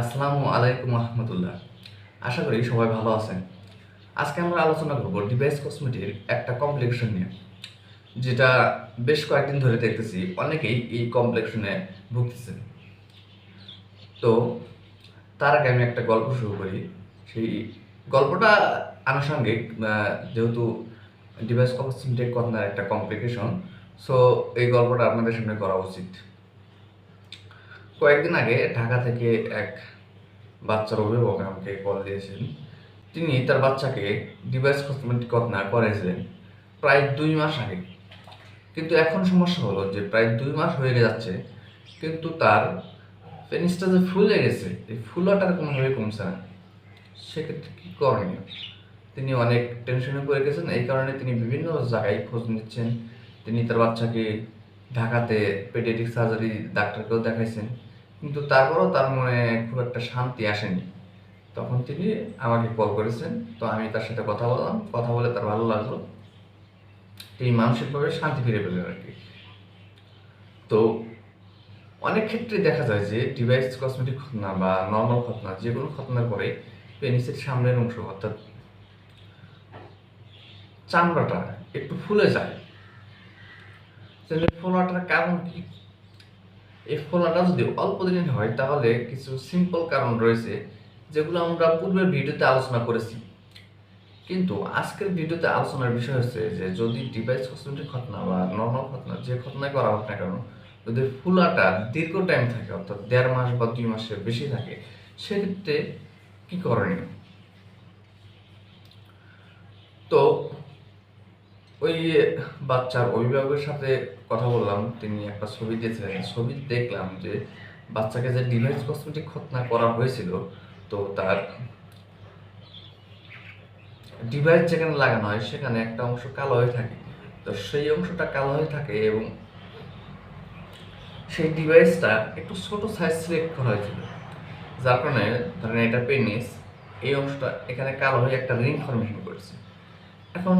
আসসালামু আলাইকুম রহমতুল্লাহ। আশা করি সবাই ভালো আছেন। আজকে আমরা আলোচনা করব ডিভাইস কসমেটির একটা কমপ্লিকেশন নিয়ে, যেটা বেশ কয়েকদিন ধরে দেখতেছি, অনেকেই এই কমপ্লেক্সনে ভুগতেছেন তো, তার আগে আমি একটা গল্প শুরু করি। সেই গল্পটা আনুষঙ্গিক যেহেতু ডিভাইস কসমেটিক কর্নার একটা কমপ্লিকেশন, সো এই গল্পটা আপনাদের সামনে করা উচিত। কয়েকদিন আগে ঢাকা থেকে এক বাচ্চার অভিভাবক আমাকে কল দিয়েছেন তিনি তার বাচ্চাকে ডিভাইস কসমেটিক কর্নার করেছিলেন প্রায় দুই মাস আগে। কিন্তু এখন সমস্যা হলো যে প্রায় দুই মাস হয়ে যাচ্ছে, কিন্তু তার পেনিসটা যে ফুলে গেছে, এই ফুলাটার কোনোভাবে কমছে না। সেক্ষেত্রে কী করণীয়? তিনি অনেক টেনশনে পড়ে গেছেন, এই কারণে তিনি বিভিন্ন জায়গায় খোঁজ নিচ্ছেন। তিনি তার বাচ্চাকে ঢাকাতে পেডিয়াট্রিক সার্জারি ডাক্তারকেও দেখাইছেন। কিন্তু তারপরও তার মনে খুব একটা শান্তি আসেনি। তখন তিনি আমাকে কল করেছেন। তো আমি তার সাথে কথা বললাম। কথা বলে তার ভালো লাগল। তিনি মানসিকভাবে শান্তি ফিরে পেলেন আর কি। তো অনেক ক্ষেত্রে দেখা যায় যে ডিভাইস কসমেটিক খতনা বা নর্মাল খতনা যে কোনো খতনার পরে পেনিসের সামনের অংশ অর্থাৎ চামড়াটা একটু ফুলে যায়। ফোলাটার কারণ কি এই ফোলাটা যদি অল্প দিনের হয়, তাহলে কিছু সিম্পল কারণ রয়েছে, যেগুলো আমরা পূর্বের ভিডিওতে আলোচনা করেছি। কিন্তু আজকের ভিডিওতে আলোচনার বিষয় হচ্ছে যে, যদি ডিভাইস কসমেটিক ঘটনা বা নর্মাল ঘটনা যে ঘটনায় করা হোক না কেন, যদি ফুলাটা দীর্ঘ টাইম থাকে, অর্থাৎ দেড় মাস বা দুই মাসের বেশি থাকে, সেক্ষেত্রে কি করণীয় তো ওই বাচ্চার অভিভাবকের সাথে কথা বললাম, তিনি একটা ছবি দিয়েছিলেন। ছবি দেখলাম যে বাচ্চাকে যে ডিভাইস কসমেটিক খতনা করা হয়েছিল, তো তার ডিভাইস যেখানে লাগানো হয়, সেখানে একটা অংশ কালো হয়ে থাকে। তো সেই অংশটা কালো হয়ে থাকে এবং সেই ডিভাইসটা একটু ছোট সাইজ সিলেক্ট করা হয়েছিল। যার কারণে ধরেন এটা পেনিস এই অংশটা এখানে কালো হয়ে একটা রিং ফর্মেশন করেছে। এখন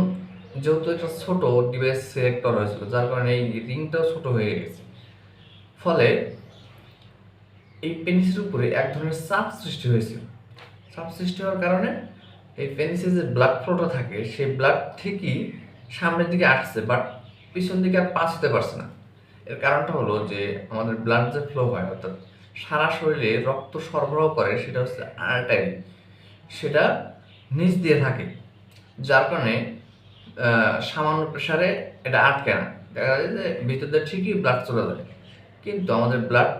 যেহেতু এটা ছোট ডিভাইস সিলেক্ট করা হয়েছিল, যার কারণে এই রিংটাও ছোট হয়ে গেছে। ফলে এই পেনিসের উপরে এক ধরনের চাপ সৃষ্টি হয়েছিল। চাপ সৃষ্টি হওয়ার কারণে এই পেনিসে যে ব্লাড ফ্লোটা থাকে, সেই ব্লাড ঠিকই সামনের দিকে আসছে, বাট পিছন দিকে আর পাস হতে পারছে না। এর কারণটা হলো যে আমাদের ব্লাড যে ফ্লো হয়, অর্থাৎ সারা শরীরে রক্ত সরবরাহ করে, সেটা হচ্ছে আর্টারি। সেটা নিচ দিয়ে থাকে, যার কারণে সামান্য প্রেসারে এটা আটকে না। দেখা যায় যে ভিতর দিয়ে ঠিকই ব্লাড চলে যায়। কিন্তু আমাদের ব্লাড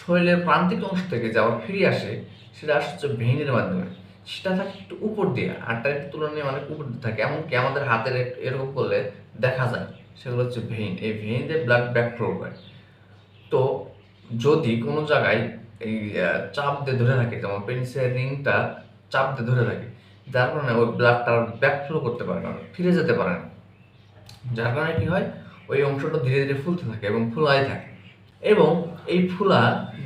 শরীরের প্রান্তিক অংশ থেকে যাওয়ার ফিরে আসে, সেটা আসছে ভেইনের মাধ্যমে। সেটা থাকে একটু উপর দিয়ে আটটার তুলনায় অনেক উপর দিয়ে থাকে। এমনকি আমাদের হাতের এরকম করলে দেখা যায়, সেগুলো হচ্ছে ভেইন এই ভেইন দিয়ে ব্লাড ব্যাকফ্লো হয় তো যদি কোনো জায়গায় এই চাপ দিয়ে ধরে থাকে, যেমন পেনিসের রিংটা চাপ দিয়ে ধরে থাকে যার কারণে ওই ব্লাডটা ব্যাকফ্লো করতে পারে না, ফিরে যেতে পারে না। যার কারণে কি হয়? ওই অংশটা ধীরে ধীরে ফুলতে থাকে এবং ফুলাই থাকে। এবং এই ফুলা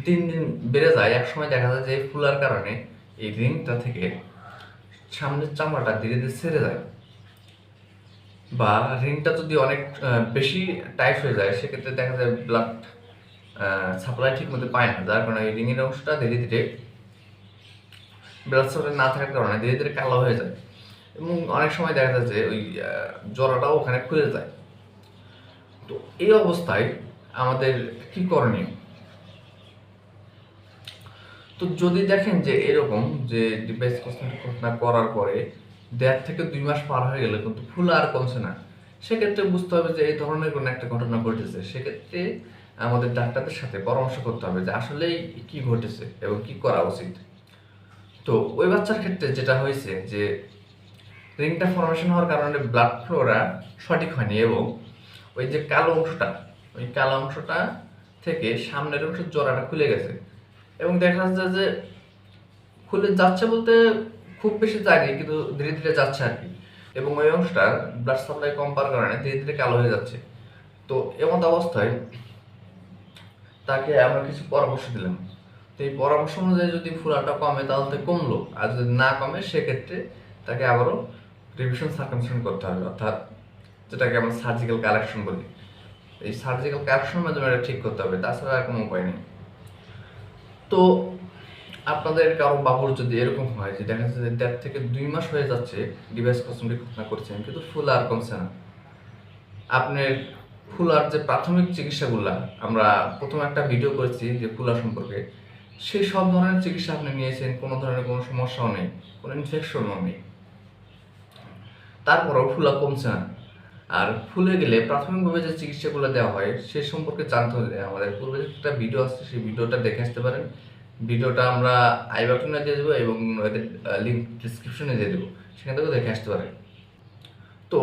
দিন দিন বেড়ে যায়। এক সময় দেখা যায় যে এই ফুলার কারণে এই রিংটা থেকে সামনের চামড়াটা ধীরে ধীরে ছেড়ে যায়। বা রিংটা যদি অনেক বেশি টাইট হয়ে যায়, সেক্ষেত্রে দেখা যায় ব্লাড সাপ্লাই ঠিক মতো পায় না। যার কারণে এই রিংয়ের অংশটা ধীরে ধীরে ব্লাড না থাকার কারণে ধীরে ধীরে কালো হয়ে যায়। এবং অনেক সময় দেখা যায় যে ওই আহ, জরাটাও ওখানে খুলে যায়। তো এই অবস্থায় আমাদের কি করণীয়? তো যদি দেখেন যে এরকম যে ডিভাইস ঘটনা করার পরে দেড় থেকে দুই মাস পার হয়ে গেলে কিন্তু ফুল আর কমছে না। সেক্ষেত্রে বুঝতে হবে যে এই ধরনের কোনো একটা ঘটনা ঘটেছে। সেক্ষেত্রে আমাদের ডাক্তারদের সাথে পরামর্শ করতে হবে যে আসলেই কি ঘটেছে এবং কি করা উচিত। তো ওই বাচ্চার ক্ষেত্রে যেটা হয়েছে যে রিংটা ফর্মেশন হওয়ার কারণে ব্লাড ফ্লোরা সঠিক হয়নি এবং ওই যে কালো অংশটা, ওই কালো অংশটা থেকে সামনের অংশের জোড়াটা খুলে গেছে এবং দেখা যাচ্ছে যে খুলে যাচ্ছে বলতে খুব বেশি যায়নি কিন্তু ধীরে ধীরে যাচ্ছে আর কি এবং ওই অংশটা ব্লাড সাপ্লাই কম পাওয়ার কারণে ধীরে ধীরে কালো হয়ে যাচ্ছে। তো এমন অবস্থায় তাকে আমরা কিছু পরামর্শ দিলাম। তো এই পরামর্শ অনুযায়ী যদি ফুলাটা কমে, তাহলে কমলো। আর যদি না কমে, সেক্ষেত্রে তাকে আবারও রিভিশন সার্কামশন করতে হবে, অর্থাৎ যেটাকে আমরা সার্জিক্যাল কালেকশন বলি। এই সার্জিক্যাল কালেকশনের মাধ্যমে এটা ঠিক করতে হবে, তাছাড়া আর কোনো উপায় নেই। তো আপনাদের কারও বাবুর যদি এরকম হয়, যে দেখা যাচ্ছে দেড় থেকে দুই মাস হয়ে যাচ্ছে ডিভাইস কসমেটিক ঘটনা করছেন, কিন্তু ফুল আর কমছে না। আপনার ফুলার যে প্রাথমিক চিকিৎসাগুলা, আমরা প্রথম একটা ভিডিও করেছি যে ফুলা সম্পর্কে। সেই সব ধরনের চিকিৎসা আপনি নিয়েছেন, কোনো ধরনের কোনো সমস্যাও নেই, কোনো ইনফেকশনও নেই। তারপরেও ফুলা কমছে না। আর ফুলে গেলে প্রাথমিকভাবে যে চিকিৎসাগুলো দেওয়া হয়, সে সম্পর্কে জানতে হলে আমাদের পূর্বে একটা ভিডিও আসছে, সেই ভিডিওটা দেখে আসতে পারেন। ভিডিওটা আমরা আই বাটনে দিয়ে দেবো এবং লিঙ্ক ডিসক্রিপশনে দিয়ে দেবো। সেখান থেকেও দেখে আসতে পারেন। তো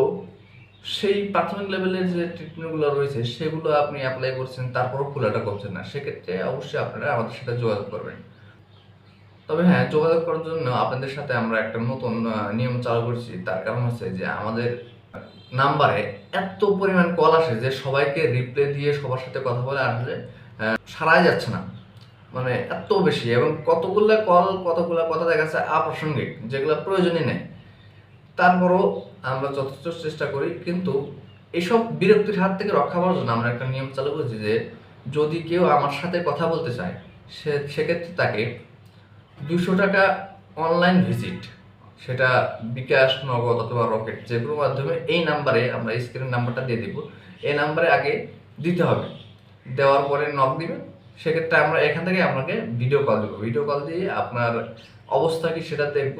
সেই প্রাথমিক লেভেলের যে ট্রিটমেন্টগুলো রয়েছে, সেগুলো আপনি অ্যাপ্লাই করছেন, তারপরও ফুলাটা কমছে না। সেক্ষেত্রে অবশ্যই আপনারা আমাদের সাথে যোগাযোগ করবেন। তবে হ্যাঁ যোগাযোগ করার জন্য আপনাদের সাথে আমরা একটা নতুন নিয়ম চালু করছি। তার কারণ হচ্ছে যে আমাদের নাম্বারে এত পরিমাণ কল আসে যে সবাইকে রিপ্লে দিয়ে সবার সাথে কথা বলে আসলে সারাই যাচ্ছে না। মানে এত বেশি। এবং কতগুলো কল কতগুলো কথা দেখা যাচ্ছে আপ্রাসঙ্গিক, যেগুলো প্রয়োজনই নেই। তারপরও আমরা যথেষ্ট চেষ্টা করি, কিন্তু এইসব বিরক্তির হাত থেকে রক্ষা করার জন্য আমরা একটা নিয়ম চালু করেছি যে যদি কেউ আমার সাথে কথা বলতে চায়, সে, সেক্ষেত্রে তাকে দুশো টাকা অনলাইন ভিজিট সেটা বিকাশ, নগদ অথবা রকেট যে কোনো মাধ্যমে এই নাম্বারে আমরা স্ক্রিনের নাম্বারটা দিয়ে দিব। এই নাম্বারে আগে দিতে হবে। দেওয়ার পরে নক দিবেন সেক্ষেত্রে আমরা এখান থেকে আপনাকে ভিডিও কল দেবো। ভিডিও কল দিয়ে আপনার অবস্থা কি সেটা দেখব।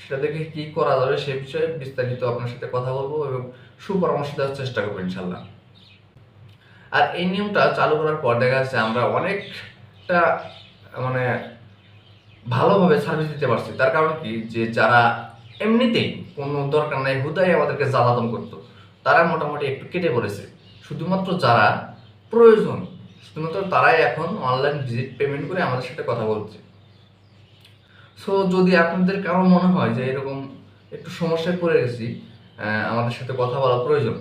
সেটা দেখে কি করা যাবে সে বিষয়ে বিস্তারিত আপনার সাথে কথা বলব এবং সুপরামর্শ দেওয়ার চেষ্টা করব ইনশাল্লাহ আর এই নিয়মটা চালু করার পর দেখা যাচ্ছে আমরা অনেকটা মানে ভালোভাবে সার্ভিস দিতে পারছি। তার কারণ কি? যে যারা এমনিতেই কোনো দরকার নাই, হুদাই আমাদেরকে জ্বালাতন করতো, তারা মোটামুটি একটু কেটে পড়েছে। শুধুমাত্র যারা প্রয়োজন শুধুমাত্র তারাই এখন অনলাইন ভিজিট পেমেন্ট করে আমাদের সাথে কথা বলছে। সো যদি আপনাদের কারও মনে হয় যে এরকম একটু সমস্যায় পড়ে গেছি আমাদের সাথে কথা বলা প্রয়োজন,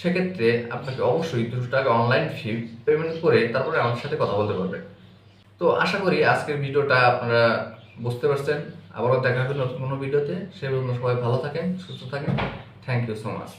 সেক্ষেত্রে আপনাকে অবশ্যই দুশো টাকা অনলাইন ফি পেমেন্ট করে তারপরে আমাদের সাথে কথা বলতে পারবেন তো আশা করি আজকের ভিডিওটা আপনারা বুঝতে পারছেন। আবারও দেখা হবে নতুন কোনো ভিডিওতে। সে সবাই ভালো থাকেন, সুস্থ থাকেন। Thank you so much